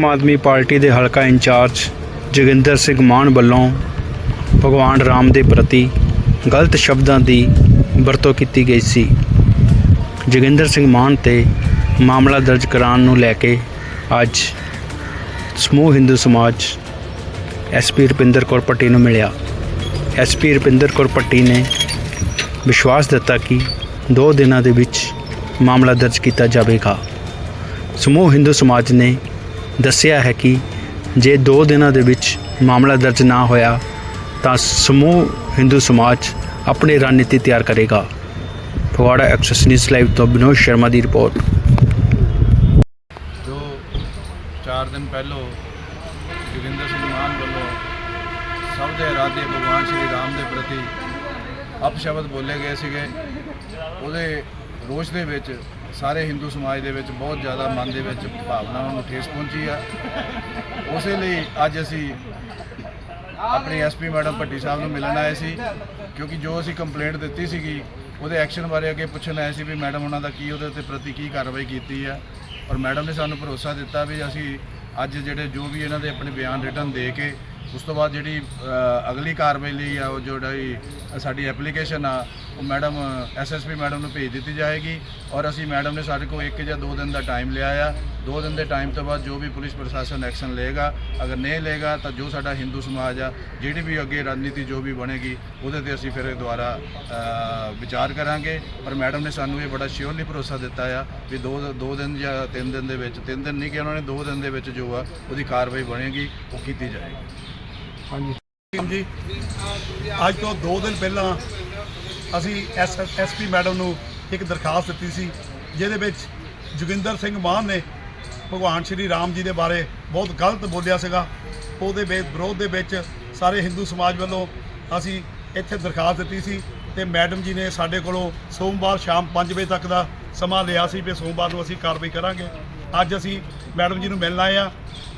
Aam Aadmi party ਦੇ ਹਲਕਾ incharge Joginder Singh ਮਾਨ ਵੱਲੋਂ ਭਗਵਾਨ ਰਾਮ ਦੇ ਪ੍ਰਤੀ ਗਲਤ ਸ਼ਬਦਾਂ ਦੀ ਵਰਤੋਂ ਕੀਤੀ ਗਈ ਸੀ। ਜੋਗਿੰਦਰ ਸਿੰਘ ਮਾਨ ਤੇ ਮਾਮਲਾ ਦਰਜ ਕਰਾਉਣ ਨੂੰ ਲੈ ਕੇ ਅੱਜ ਸਮੂਹ ਹਿੰਦੂ ਸਮਾਜ ਐਸਪੀ ਰੁਪਿੰਦਰ ਕੌਰ ਪੱਟੀ ਨੂੰ ਮਿਲਿਆ। ਐਸਪੀ ਰੁਪਿੰਦਰ ਕੌਰ ਪੱਟੀ ਨੇ ਵਿਸ਼ਵਾਸ ਦਿੱਤਾ ਕਿ ਦੋ ਦਿਨਾਂ ਦੇ ਵਿੱਚ ਮਾਮਲਾ ਦਰਜ ਕੀਤਾ ਜਾਵੇਗਾ। ਸਮੂਹ ਹਿੰਦੂ ਸਮਾਜ ਨੇ ਦੱਸਿਆ ਹੈ ਕਿ ਜੇ 2 ਦਿਨਾਂ ਦੇ ਵਿੱਚ ਮਾਮਲਾ ਦਰਜ ਨਾ ਹੋਇਆ, ਤਾਂ ਸਮੂਹ ਹਿੰਦੂ ਸਮਾਜ ਆਪਣੀ ਰਣਨੀਤੀ ਤਿਆਰ ਕਰੇਗਾ। ਫਗਵਾੜਾ ਐਕਸੈਸ ਨਿਊਜ਼ ਲਾਈਵ ਤੋਂ ਬਿਨੋਦ ਸ਼ਰਮਾ ਦੀ ਰਿਪੋਰਟ। ਜੋ 4 ਦਿਨ ਪਹਿਲੋਂ ਜੋਗਿੰਦਰ ਸਿੰਘ ਮਾਨ ਵੱਲੋਂ ਸਭ ਦੇ ਇਰਾਦੇ ਭਗਵਾਨ ਸ਼੍ਰੀ ਰਾਮ ਦੇ ਪ੍ਰਤੀ ਅਪਸ਼ਬਦ ਬੋਲੇ ਗਏ ਸੀਗੇ। ਉਹਦੇ ਰੋਸ਼ ਦੇ ਵਿੱਚ ਸਾਰੇ ਹਿੰਦੂ ਸਮਾਜ ਦੇ ਵਿੱਚ ਬਹੁਤ ਜ਼ਿਆਦਾ ਮਨ ਦੇ ਵਿੱਚ ਭਾਵਨਾਵਾਂ ਨੂੰ ਠੇਸ ਪਹੁੰਚੀ ਆ। ਉਸੇ ਲਈ ਅੱਜ ਅਸੀਂ ਆਪਣੀ ਐਸਪੀ ਮੈਡਮ ਭੱਟੀ ਸਾਹਿਬ ਨੂੰ ਮਿਲਣ ਆਏ ਸੀ, ਕਿਉਂਕਿ ਜੋ ਅਸੀਂ ਕੰਪਲੇਂਟ ਦਿੱਤੀ ਸੀਗੀ, ਉਹਦੇ ਐਕਸ਼ਨ ਬਾਰੇ ਅੱਗੇ ਪੁੱਛਣ ਆਏ ਸੀ ਵੀ ਮੈਡਮ ਉਹਨਾਂ ਦਾ ਕੀ ਉਹਦੇ ਤੇ ਪ੍ਰਤੀ ਕੀ ਕਾਰਵਾਈ ਕੀਤੀ ਆ। ਔਰ ਮੈਡਮ ਨੇ ਸਾਨੂੰ ਭਰੋਸਾ ਦਿੱਤਾ ਵੀ ਅਸੀਂ ਅੱਜ ਜਿਹੜੇ ਜੋ ਵੀ ਇਹਨਾਂ ਦੇ ਆਪਣੇ ਬਿਆਨ ਰਿਟਰਨ ਦੇ ਕੇ ਉਸ ਤੋਂ ਬਾਅਦ ਜਿਹੜੀ ਅਗਲੀ ਕਾਰਵਾਈ ਲਈ ਆ, ਉਹ ਜਿਹੜੀ ਸਾਡੀ ਐਪਲੀਕੇਸ਼ਨ ਆ, ਉਹ ਮੈਡਮ ਐਸਐਸਪੀ ਮੈਡਮ ਨੂੰ ਭੇਜ ਦਿੱਤੀ ਜਾਏਗੀ ਔਰ ਅਸੀਂ ਮੈਡਮ ਨੇ ਸਾਡੇ ਕੋਲ ਇੱਕ ਜਾਂ ਦੋ ਦਿਨ ਦਾ ਟਾਈਮ ਲਿਆ ਆ। ਦੋ ਦਿਨ ਦੇ ਟਾਈਮ ਤੋਂ ਬਾਅਦ ਜੋ ਵੀ ਪੁਲਿਸ ਪ੍ਰਸ਼ਾਸਨ ਐਕਸ਼ਨ ਲਏਗਾ, ਅਗਰ ਨਹੀਂ ਲਏਗਾ ਤਾਂ ਜੋ ਸਾਡਾ ਹਿੰਦੂ ਸਮਾਜ ਆ, ਜਿਹੜੀ ਵੀ ਅੱਗੇ ਰਣਨੀਤੀ ਜੋ ਵੀ ਬਣੇਗੀ, ਉਹਦੇ ਤੇ ਅਸੀਂ ਫਿਰ ਦੁਬਾਰਾ ਵਿਚਾਰ ਕਰਾਂਗੇ। ਪਰ ਮੈਡਮ ਨੇ ਸਾਨੂੰ ਇਹ ਬੜਾ ਸ਼ਿਓਰਲੀ ਭਰੋਸਾ ਦਿੱਤਾ ਆ ਵੀ ਦੋ ਦੋ ਦਿਨ ਜਾਂ ਤਿੰਨ ਦਿਨ ਦੇ ਵਿੱਚ, ਤਿੰਨ ਦਿਨ ਨਹੀਂ ਕਿ ਉਹਨਾਂ ਨੇ ਦੋ ਦਿਨ ਦੇ ਵਿੱਚ ਜੋ ਆ, ਉਹਦੀ ਕਾਰਵਾਈ ਬਣੇਗੀ, ਉਹ ਕੀਤੀ ਜਾਏਗੀ। ਜੀ, ਅੱਜ ਤੋਂ 2 ਦਿਨ ਪਹਿਲਾਂ ਅਸੀਂ ਐਸਪੀ ਮੈਡਮ ਨੂੰ ਇੱਕ ਦਰਖਾਸਤ ਦਿੱਤੀ ਸੀ, ਜਿਹਦੇ ਵਿੱਚ ਜੋਗਿੰਦਰ ਸਿੰਘ ਮਾਨ ਨੇ ਭਗਵਾਨ ਸ਼੍ਰੀ ਰਾਮ ਜੀ ਦੇ ਬਾਰੇ ਬਹੁਤ ਗਲਤ ਬੋਲਿਆ ਸੀਗਾ। ਉਹਦੇ ਵਿ- ਵਿਰੋਧ ਦੇ ਵਿੱਚ ਸਾਰੇ ਹਿੰਦੂ ਸਮਾਜ ਵੱਲੋਂ ਅਸੀਂ ਇੱਥੇ ਦਰਖਾਸਤ ਦਿੱਤੀ ਸੀ ਤੇ ਮੈਡਮ ਜੀ ਨੇ ਸਾਡੇ ਕੋਲੋਂ ਸੋਮਵਾਰ ਸ਼ਾਮ 5 ਵਜੇ ਤੱਕ ਦਾ ਸਮਾਂ ਲਿਆ ਸੀ ਵੀ ਸੋਮਵਾਰ ਨੂੰ ਅਸੀਂ ਕਾਰਵਾਈ ਕਰਾਂਗੇ। ਅੱਜ ਅਸੀਂ ਮੈਡਮ ਜੀ ਨੂੰ ਮਿਲਣ ਆਏ ਆ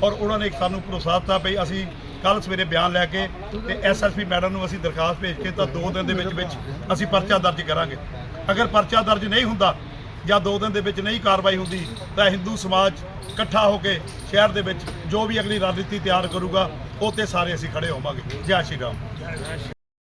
ਔਰ ਉਹਨਾਂ ਨੇ ਸਾਨੂੰ ਭਰੋਸਾ ਦਿੱਤਾ ਵੀ ਅਸੀਂ ਕੱਲ ਸਵੇਰੇ ਬਿਆਨ ਲੈ ਕੇ ਤੇ ਐਸਐਸਪੀ ਮੈਡਮ ਨੂੰ ਅਸੀਂ ਦਰਖਾਸਤ ਭੇਜ ਕੇ ਤਾਂ 2 ਦਿਨ ਦੇ ਵਿੱਚ ਵਿੱਚ ਅਸੀਂ ਪਰਚਾ ਦਰਜ ਕਰਾਂਗੇ। ਅਗਰ ਪਰਚਾ ਦਰਜ ਨਹੀਂ ਹੁੰਦਾ ਜਾਂ 2 ਦਿਨ ਦੇ ਵਿੱਚ ਨਹੀਂ ਕਾਰਵਾਈ ਹੁੰਦੀ, ਤਾਂ ਹਿੰਦੂ ਸਮਾਜ ਇਕੱਠਾ ਹੋ ਕੇ ਸ਼ਹਿਰ ਦੇ ਵਿੱਚ ਜੋ ਵੀ ਅਗਲੀ ਰਣਨੀਤੀ ਤਿਆਰ ਕਰੂਗਾ, ਉਹ ਤੇ ਸਾਰੇ ਅਸੀਂ ਖੜੇ ਹੋਵਾਂਗੇ। ਜੈ ਸ਼੍ਰੀ ਰਾਮ।